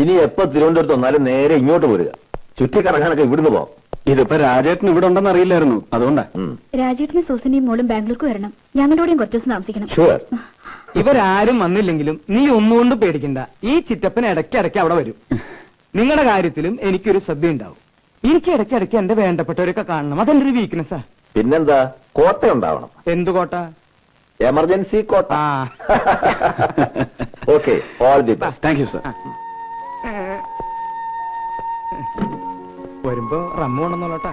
ഇനി എപ്പോ തിരുവനന്തപുരത്ത് വന്നാലും നേരെ ഇങ്ങോട്ട് പോരുക. ചുറ്റിക്കറങ്ങാനൊക്കെ ഇവിടുന്ന് പോവാം ഇതിപ്പോ രാജേട്ടൻ ഇവിടെ ഉണ്ടെന്ന് അറിയില്ലായിരുന്നു. അതുകൊണ്ടാ. രാജേട്ടനും സൂസനെയും മോളും ബാംഗ്ലൂർക്ക് വരണം. ഞങ്ങളുടെ കൂടെയും കുറച്ച് ദിവസം താമസിക്കണം. ഷുവർ ഇവരാരും വന്നില്ലെങ്കിലും നീ ഒന്നുകൊണ്ട് പേടിക്കണ്ട. ഈ ചിറ്റപ്പൻ ഇടയ്ക്കിടയ്ക്ക് അവിടെ വരും. നിങ്ങളുടെ കാര്യത്തിലും എനിക്കൊരു ശ്രദ്ധ ഉണ്ടാവും എനിക്ക് ഇടയ്ക്കിടയ്ക്ക് എന്റെ വേണ്ടപ്പെട്ടവരൊക്കെ കാണണം. അതെന്റെ ഒരു വീക്ക്നെസ്സാ പിന്നെന്താ? കോട്ട ഉണ്ടാവണം എന്ത് കോട്ട? Emergency quota. ആ. Okay all the best thank you sir വരുമ്പോ റമ്മ കൊണ്ടെന്നോളട്ടാ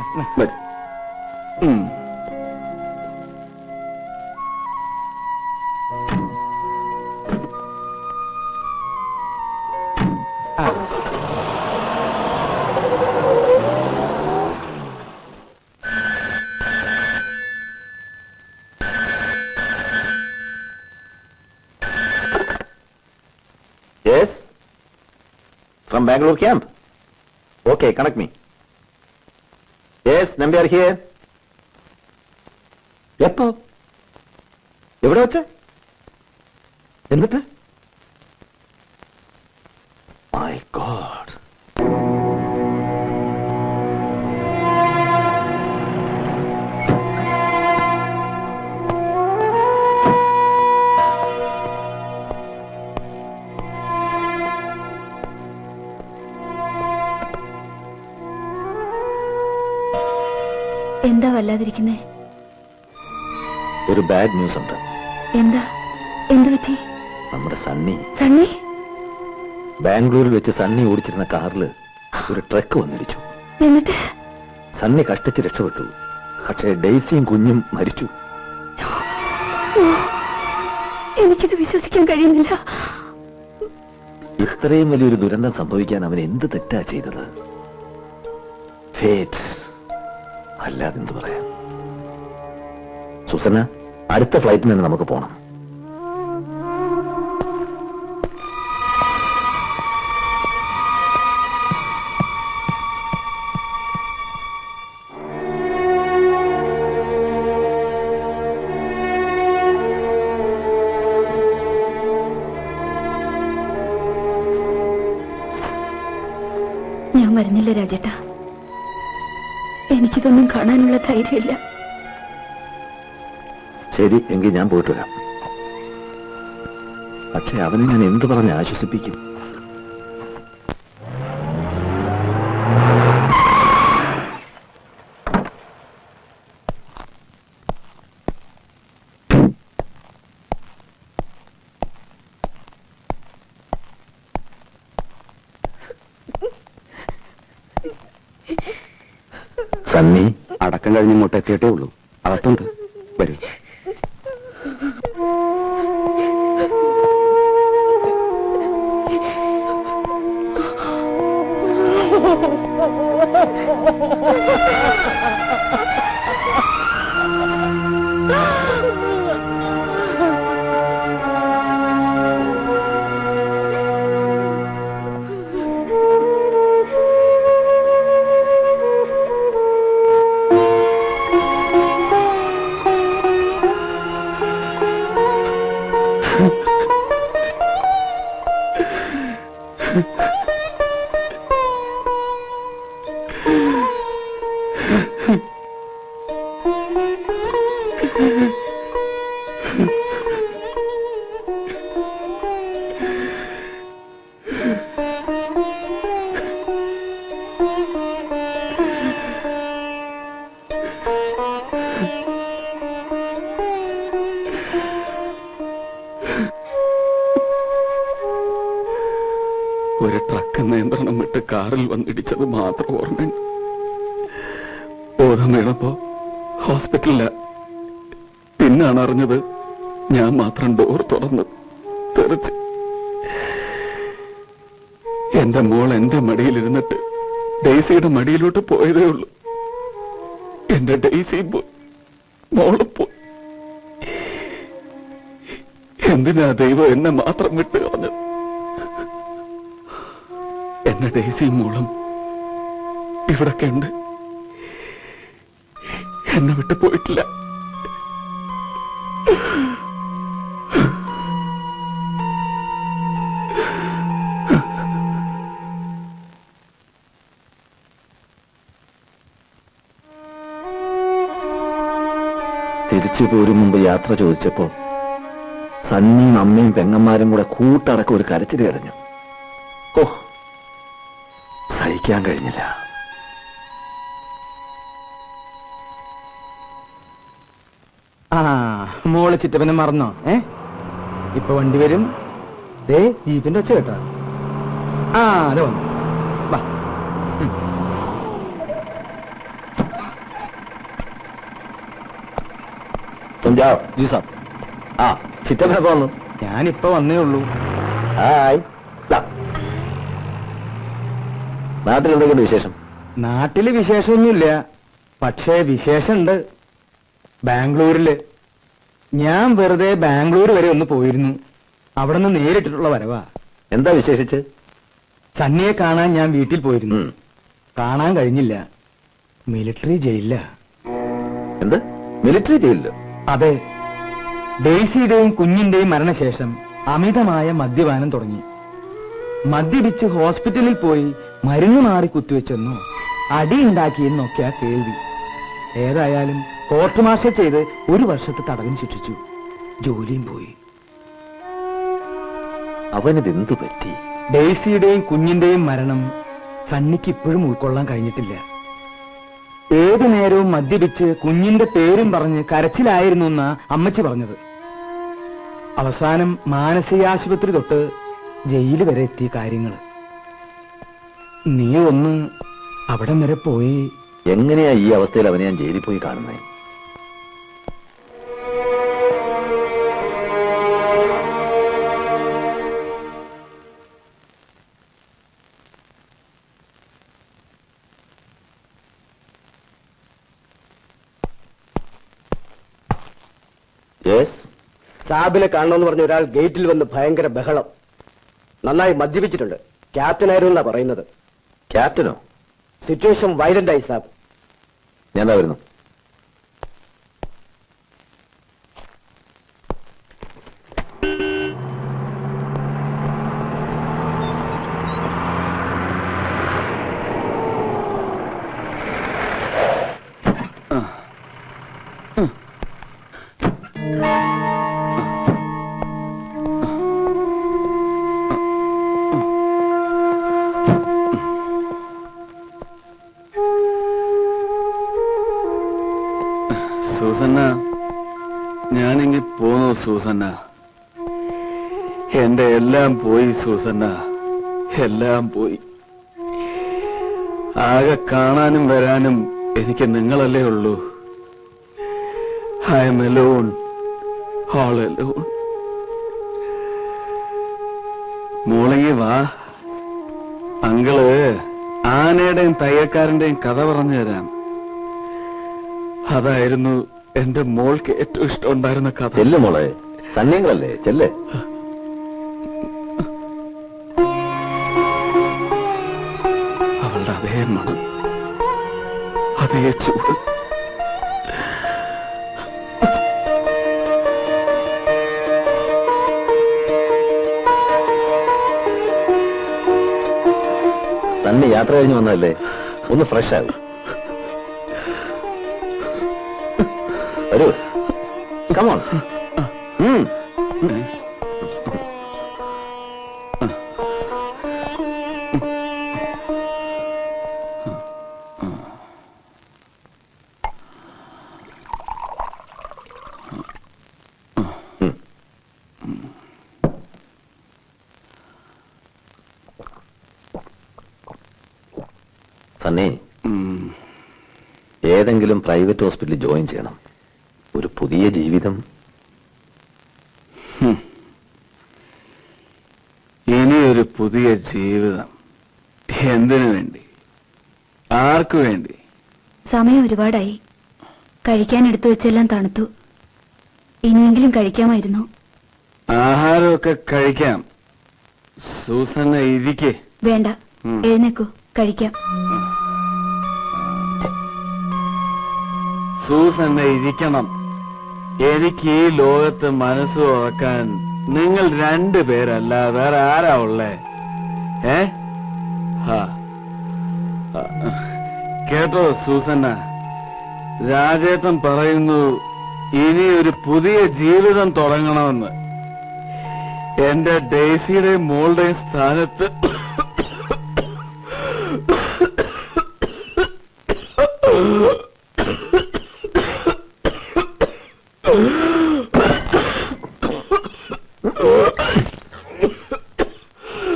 from Bangalore camp okay connect me yes Nambiar here എപ്പോ? എവിടെ വെച്ച്? എന്നിട്ട്? മൈ ഗോഡ് എന്താ വല്ലാതിരിക്കുന്നേ? ഒരു ബാഡ് ന്യൂസ് ഉണ്ട്. എന്താ? എന്ത് പറ്റി? നമ്മുടെ സണ്ണി. സണ്ണി? ബാംഗ്ലൂരിൽ വെച്ച് സണ്ണി ഓടിച്ചിരുന്ന കാറിൽ ഒരു ട്രക്ക് വന്നിടിച്ചു. എന്നിട്ട്? സണ്ണി കഷ്ടിച്ച് രക്ഷപ്പെട്ടു. പക്ഷേ ഡെയ്സിയും കുഞ്ഞും മരിച്ചു. എനിക്കിത് വിശ്വസിക്കാൻ കഴിയുന്നില്ല. ഇത്രയും വലിയൊരു ദുരന്തം സംഭവിക്കാൻ അവൻ എന്ത് തെറ്റാ ചെയ്തത്? ഫേറ്റ് അല്ലാതെ എന്ത് പറയാം? സുസന അടുത്ത ഫ്ലൈറ്റിന് തന്നെ നമുക്ക് പോണം. എനിക്കിതൊന്നും കാണാനുള്ള ധൈര്യമില്ല. ശരി എങ്കിൽ ഞാൻ പോയിട്ട് വരാം. പക്ഷെ അവനെ ഞാൻ എന്ത് പറഞ്ഞ് ആശ്വസിപ്പിക്കും? സണ്ണി അടക്കം കഴിഞ്ഞ് ഇങ്ങോട്ട് എത്തിയിട്ടേ ഉള്ളൂ. അകത്തുണ്ട്. വരൂ. ഒരു ട്രക്ക് നിയന്ത്രണം വിട്ട് കാറിൽ വന്നിടിച്ചത് മാത്രം ഓർമ്മയുണ്ട്. ബോധം വീണപ്പോ ഹോസ്പിറ്റലില. പിന്നാണ് അറിഞ്ഞത് ഞാൻ മാത്രം ഡോർ തുറന്ന് തെറിച്ച്. എന്റെ മോൾ എന്റെ മടിയിലിരുന്നിട്ട് ഡെയ്സിയുടെ മടിയിലോട്ട് പോയതേ ഉള്ളൂ. എന്റെ ഡെയ്സി പോയി മോൾ പോയി എന്തിനാ ദൈവം എന്നെ മാത്രം വിട്ട് കളഞ്ഞത്? എന്റെ ദേശീയ മോളും. ഇവിടൊക്കെ ഉണ്ട്. എന്നെ വിട്ടു പോയിട്ടില്ല. തിരിച്ചു പോരും മുമ്പ് യാത്ര ചോദിച്ചപ്പോൾ സന്നിയും അമ്മയും പെങ്ങന്മാരും കൂടെ കൂട്ടടക്കം ഒരു കരച്ചിൽ എറിഞ്ഞു. ഓഹ് സഹിക്കാൻ കഴിഞ്ഞില്ല. ആ മോൾ ചിറ്റപ്പനെ മറന്നോ? ഏ? ഇപ്പൊ വണ്ടി വരും. ദേ ജീപ്പിന്റെ ഒച്ച കേട്ടോ. ആ അതെ വന്നു. വാ. ജി സാബ് ആ ചിറ്റപ്പനെ പോന്നു ഞാനിപ്പോ വന്നേ ഉള്ളൂ. ഹായ് നാട്ടിൽ എന്തൊക്കെയുണ്ട് വിശേഷം? നാട്ടിൽ വിശേഷമൊന്നുമില്ല. പക്ഷേ വിശേഷമുണ്ട്. ബാംഗ്ലൂരിൽ. ഞാൻ വെറുതെ ബാംഗ്ലൂർ വരെ ഒന്ന് പോയിരുന്നു. അവിടെ നിന്ന് നേരിട്ടിട്ടുള്ള വരവാ. എന്താ വിശേഷിച്ച്? സണ്ണിയെ കാണാൻ ഞാൻ വീട്ടിൽ പോയിരുന്നു. കാണാൻ കഴിഞ്ഞില്ല. മിലിറ്ററി ജയിലില്ല എന്ത്? മിലിറ്ററി ജയിലില്ല അതെ. ഡെയ്സിയുടെയും കുഞ്ഞിന്റെയും മരണശേഷം അമിതമായ മദ്യപാനം തുടങ്ങി. മദ്യപിച്ച് ഹോസ്പിറ്റലിൽ പോയി മരുന്ന് മാറി കുത്തിവെച്ചെന്നോ അടിയുണ്ടാക്കിയെന്നൊക്കെയാ കേൾവി. ഏതായാലും കോർട്ട് മാർഷൽ ചെയ്ത് ഒരു വർഷത്തെ തടവിന് ശിക്ഷിച്ചു. ജോലിയും പോയി. അവനതെന്തു പറ്റി? ഡേസിയുടെയും കുഞ്ഞിന്റെയും മരണം സണ്ണിക്ക് ഇപ്പോഴും ഉൾക്കൊള്ളാൻ കഴിഞ്ഞിട്ടില്ല. ഏതു നേരവും മദ്യപിച്ച് കുഞ്ഞിന്റെ പേരും പറഞ്ഞ് കരച്ചിലായിരുന്നു എന്നാ അമ്മച്ചി പറഞ്ഞത്. അവസാനം മാനസികാശുപത്രി തൊട്ട് ജയിൽ വരെ എത്തിയ കാര്യങ്ങൾ നീ ഒന്ന് അവിടം വരെ പോയി. എങ്ങനെയാ ഈ അവസ്ഥയിൽ അവനെ ഞാൻ ജയിലിൽ പോയി കാണുന്നത് സാബിനെ കാണണമെന്ന് പറഞ്ഞ ഒരാൾ ഗേറ്റിൽ വന്ന് ഭയങ്കര ബഹളം. നന്നായി മദ്യപിച്ചിട്ടുണ്ട്. ക്യാപ്റ്റനായിരുന്നു എന്നാ പറയുന്നത്. ക്യാപ്റ്റനോ സിറ്റുവേഷൻ വയലന്റ് ആയി സാബ് ഞാൻ വരുന്നു? സൂസന്ന ഞാനെങ്കിൽ പോന്നു സൂസന്ന. എന്റെ എല്ലാം പോയി സൂസന്ന. എല്ലാം പോയി. ആകെ കാണാനും വരാനും എനിക്ക് നിങ്ങളല്ലേ ഉള്ളൂ. I am alone all alone മോളങ്ങി വാ. അങ്കിൾ ആനയുടെയും തയ്യക്കാരന്റെയും കഥ പറഞ്ഞു തരാം. അതായിരുന്നു എന്റെ മോൾക്ക് ഏറ്റവും ഇഷ്ടം ഉണ്ടായിരുന്ന കഥ. ചെല്ല് മോളെ. സന്യങ്ങളല്ലേ ചെല്ലേ. അവളുടെ അതേ മണം. അതേ ചൂട്. സണ്ണി യാത്ര കഴിഞ്ഞ് വന്നതല്ലേ? ഒന്ന് ഫ്രഷ് ആകും വരൂ. Come on Sunny. ഏതെങ്കിലും പ്രൈവറ്റ് ഹോസ്പിറ്റലിൽ ജോയിൻ ചെയ്യണം. ഒരു പുതിയ ജീവിതം. ഇനി ഒരു പുതിയ ജീവിതം. എന്തിനു വേണ്ടി? ആർക്കു വേണ്ടി? സമയം ഒരുപാടായി. കഴിക്കാൻ എടുത്തു വെച്ചെല്ലാം തണുത്തു. ഇനിയെങ്കിലും കഴിക്കാമായിരുന്നു. ആഹാരമൊക്കെ കഴിക്കാം. സൂസന്ന ഇരിക്കേ. വേണ്ട. എഴുന്നേക്കു. കഴിക്കാം. സൂസന്ന ഇരിക്കണം. എനിക്ക് ഈ ലോകത്ത് മനസ്സ് തുറക്കാൻ നിങ്ങൾ രണ്ടു പേരല്ല വേറെ ആരാ ഉള്ളേ? ഏ. കേട്ടോ സൂസന്ന. രാജേട്ടൻ പറയുന്നു ഇനി ഒരു പുതിയ ജീവിതം തുടങ്ങണമെന്ന്. എന്റെ ഡേസിയുടെയും മോളുടെയും സ്ഥാനത്ത്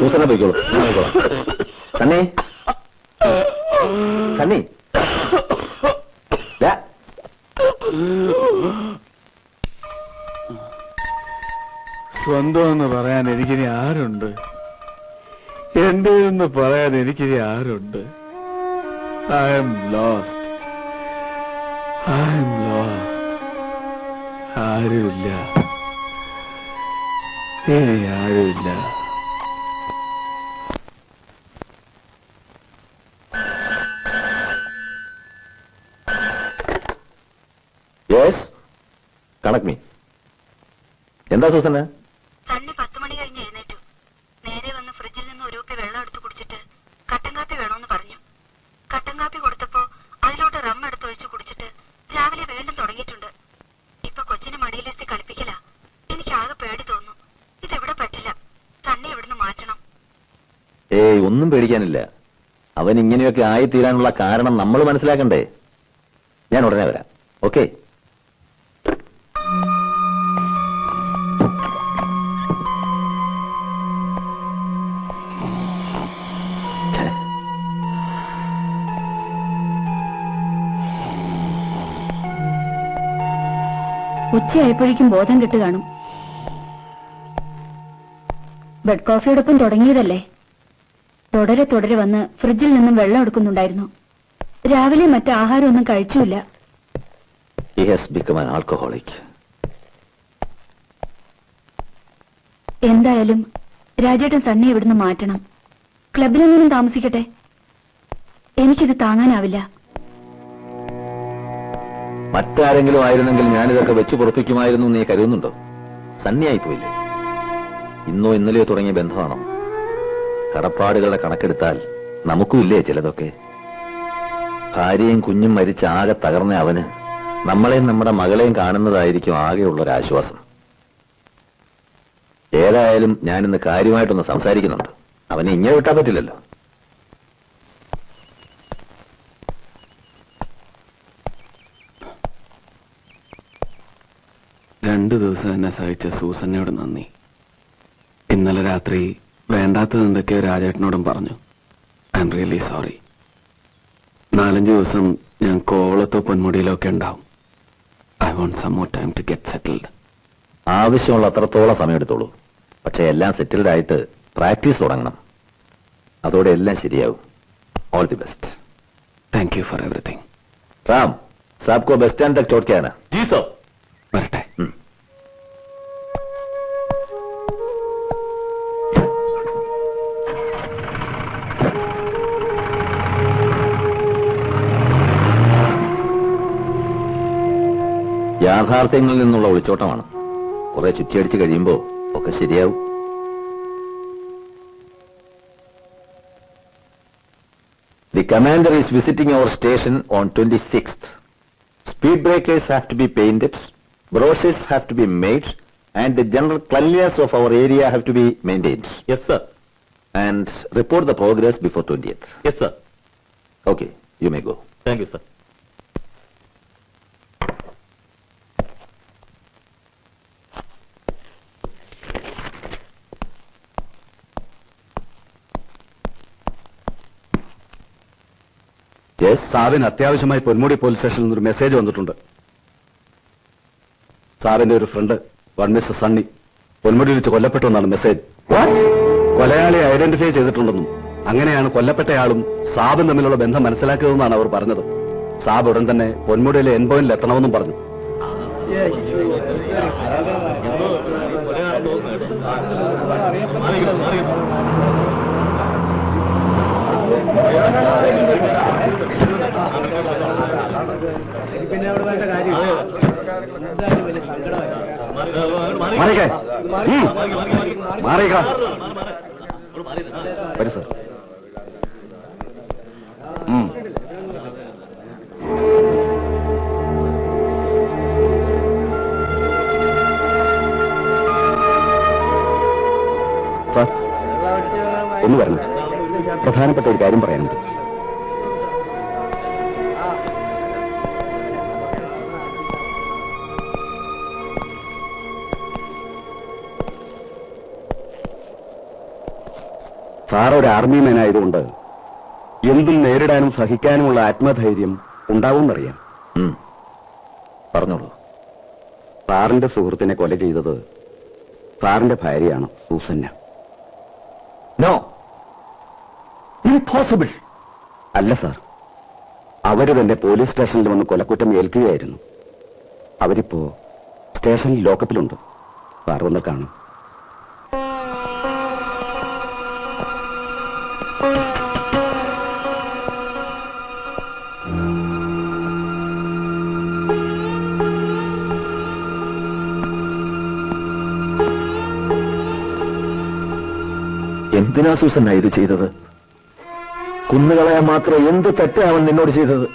സൂസനെ പോയിക്കോളൂ. സണ്ണി സണ്ണി സ്വന്തമെന്ന് പറയാൻ എനിക്കിനി ആരുണ്ട്? എന്റെ എന്ന് പറയാൻ എനിക്കിനി ആരുണ്ട്? I am lost I am lost ആരുമില്ല. ഇനി ആരുമില്ല. എന്താ സൂസന്? പത്ത് മണി കഴിഞ്ഞ് എഴുന്നേറ്റു. നേരെ വന്ന് ഫ്രിഡ്ജിൽ നിന്ന് ഒരു കുപ്പി വെള്ളം എടുത്ത് കുടിച്ചിട്ട് കട്ടൻ കാപ്പി വേണമെന്ന് പറഞ്ഞു. കട്ടൻ കാപ്പി കൊടുത്തപ്പോ അതിലോട്ട് റം എടുത്തൊഴിച്ച് കുടിച്ചിട്ട് രാവിലെ വീണ്ടും തുടങ്ങിയിട്ടുണ്ട്. ഇപ്പൊ കൊച്ചിനെ മടിയിലെത്തി കളിപ്പിക്കല. എനിക്ക് ആകെ പേടി തോന്നുന്നു. ഇതെവിടെ പറ്റില്ല. മാറ്റണം. ഏയ് ഒന്നും പേടിക്കാനില്ല. അവൻ ഇങ്ങനെയൊക്കെ ആയിത്തീരാനുള്ള കാരണം നമ്മൾ മനസ്സിലാക്കണ്ടേ? ഞാൻ ഉടനെ വരാം. ഓക്കെ? ഉച്ചയായപ്പോഴേക്കും ബോധം കെട്ട് കാണും. ബെഡ് കോഫിയോടൊപ്പം തുടങ്ങിയതല്ലേ? തുടരെ തുടരെ വന്ന് ഫ്രിഡ്ജിൽ നിന്നും വെള്ളം എടുക്കുന്നുണ്ടായിരുന്നു. രാവിലെ മറ്റു ആഹാരമൊന്നും കഴിച്ചില്ല. എന്തായാലും രാജേട്ടൻ സണ്ണി ഇവിടുന്ന് മാറ്റണം. ക്ലബിലെങ്ങനും താമസിക്കട്ടെ. എനിക്കിത് താങ്ങാനാവില്ല. മറ്റാരെങ്കിലും ആയിരുന്നെങ്കിൽ ഞാനിതൊക്കെ വെച്ചു പുറപ്പിക്കുമായിരുന്നു നീ കരുതുന്നുണ്ടോ? സന്നിയായി പോയില്ലേ? ഇന്നോ ഇന്നലെയോ തുടങ്ങിയ ബന്ധമാണോ? കടപ്പാടുകളുടെ കണക്കെടുത്താൽ നമുക്കും ഇല്ലേ ചിലതൊക്കെ? ഭാര്യയും കുഞ്ഞും മരിച്ച ആകെ തകർന്ന അവന് നമ്മളെയും നമ്മുടെ മകളെയും കാണുന്നതായിരിക്കും ആകെയുള്ളൊരാശ്വാസം. ഏതായാലും ഞാനിന്ന് കാര്യമായിട്ടൊന്ന് സംസാരിക്കുന്നുണ്ട്. അവനെ ഇങ്ങനെ വിട്ടാൻ പറ്റില്ലല്ലോ. രണ്ടു ദിവസം എന്നെ സഹിച്ച സൂസന്നയോട് നന്ദി. ഇന്നലെ രാത്രി വേണ്ടാത്തത് എന്തൊക്കെയോ രാജേട്ടനോടും പറഞ്ഞു. ഐ എം റിയലി സോറി നാലഞ്ച് ദിവസം ഞാൻ കോവളത്തോ പൊന്മുടിയിലോ ഒക്കെ ഉണ്ടാവും. I want some more time to get settled ആവശ്യമുള്ള അത്രത്തോളം സമയമെടുത്തോളൂ. പക്ഷെ എല്ലാം സെറ്റിൽഡ് ആയിട്ട് പ്രാക്ടീസ് തുടങ്ങണം. അതോടെ എല്ലാം ശരിയാവും. All the best thank you for everything Ram സാബ്കോ best and തക് ചോട്ട്ക്കാണ് ജി സാബ് വരട്ടെ യാഥാർത്ഥ്യങ്ങളിൽ നിന്നുള്ള ഒളിച്ചോട്ടമാണ് കുറെ ചുറ്റിയടിച്ച് കഴിയുമ്പോ ഒക്കെ ശരിയാവും The commander is visiting our station on 26th. Speed breakers have to be painted, brochures have to be made, and the general cleanliness of our area have to be maintained. Yes, sir. And report the progress before 20th. Yes, sir. Okay, you may go. Thank you, sir. Yes, സാറിന് അത്യാവശ്യമായി Ponmudi police സ്റ്റേഷനിൽ നിന്നൊരു message വന്നിട്ടുണ്ട് സാറിന്റെ ഒരു friend one mister Sunny Ponmudi വെച്ച് കൊല്ലപ്പെട്ടു എന്നാണ് മെസ്സേജ് കൊലയാളി ഐഡന്റിഫൈ ചെയ്തിട്ടുണ്ടെന്നും അങ്ങനെയാണ് കൊല്ലപ്പെട്ടയാളും സാബും തമ്മിലുള്ള ബന്ധം മനസ്സിലാക്കിയതെന്നാണ് അവർ പറഞ്ഞത്. സാബ് ഉടൻ തന്നെ പൊന്മുടിയിലെ എൻ പോയിന്റിൽ എത്തണമെന്നും പറഞ്ഞു. പിന്നെ അവിടെ വേണ്ട ഒന്ന് വരണം. പ്രധാനപ്പെട്ട ഒരു കാര്യം പറയാനുണ്ട്. സാർ ഒരു ആർമി മാൻ ആയതുകൊണ്ട് എന്തും നേരിടാനും സഹിക്കാനുമുള്ള ആത്മധൈര്യം ഉണ്ടാവുമെന്നറിയാം. പറഞ്ഞോളൂ. സാറിന്റെ സുഹൃത്തിനെ കൊല ചെയ്തത് സാറിന്റെ ഭാര്യയാണ് സൂസന്ന. നോ. ഇംപോസിബിൾ അല്ല സാർ. അവർ തന്നെ പോലീസ് സ്റ്റേഷനിൽ വന്ന് കൊലക്കുറ്റം ഏൽക്കുകയായിരുന്നു. അവരിപ്പോ സ്റ്റേഷനിൽ ലോക്കപ്പിലുണ്ട്. സാർ വന്ന് കാണും. എന്തിനാ സൂസന്നായി ഇത് ചെയ്തത്? കുന്നുകളയാൻ മാത്രം എന്ത് തെറ്റാവൻ നിന്നോട് ചെയ്തത്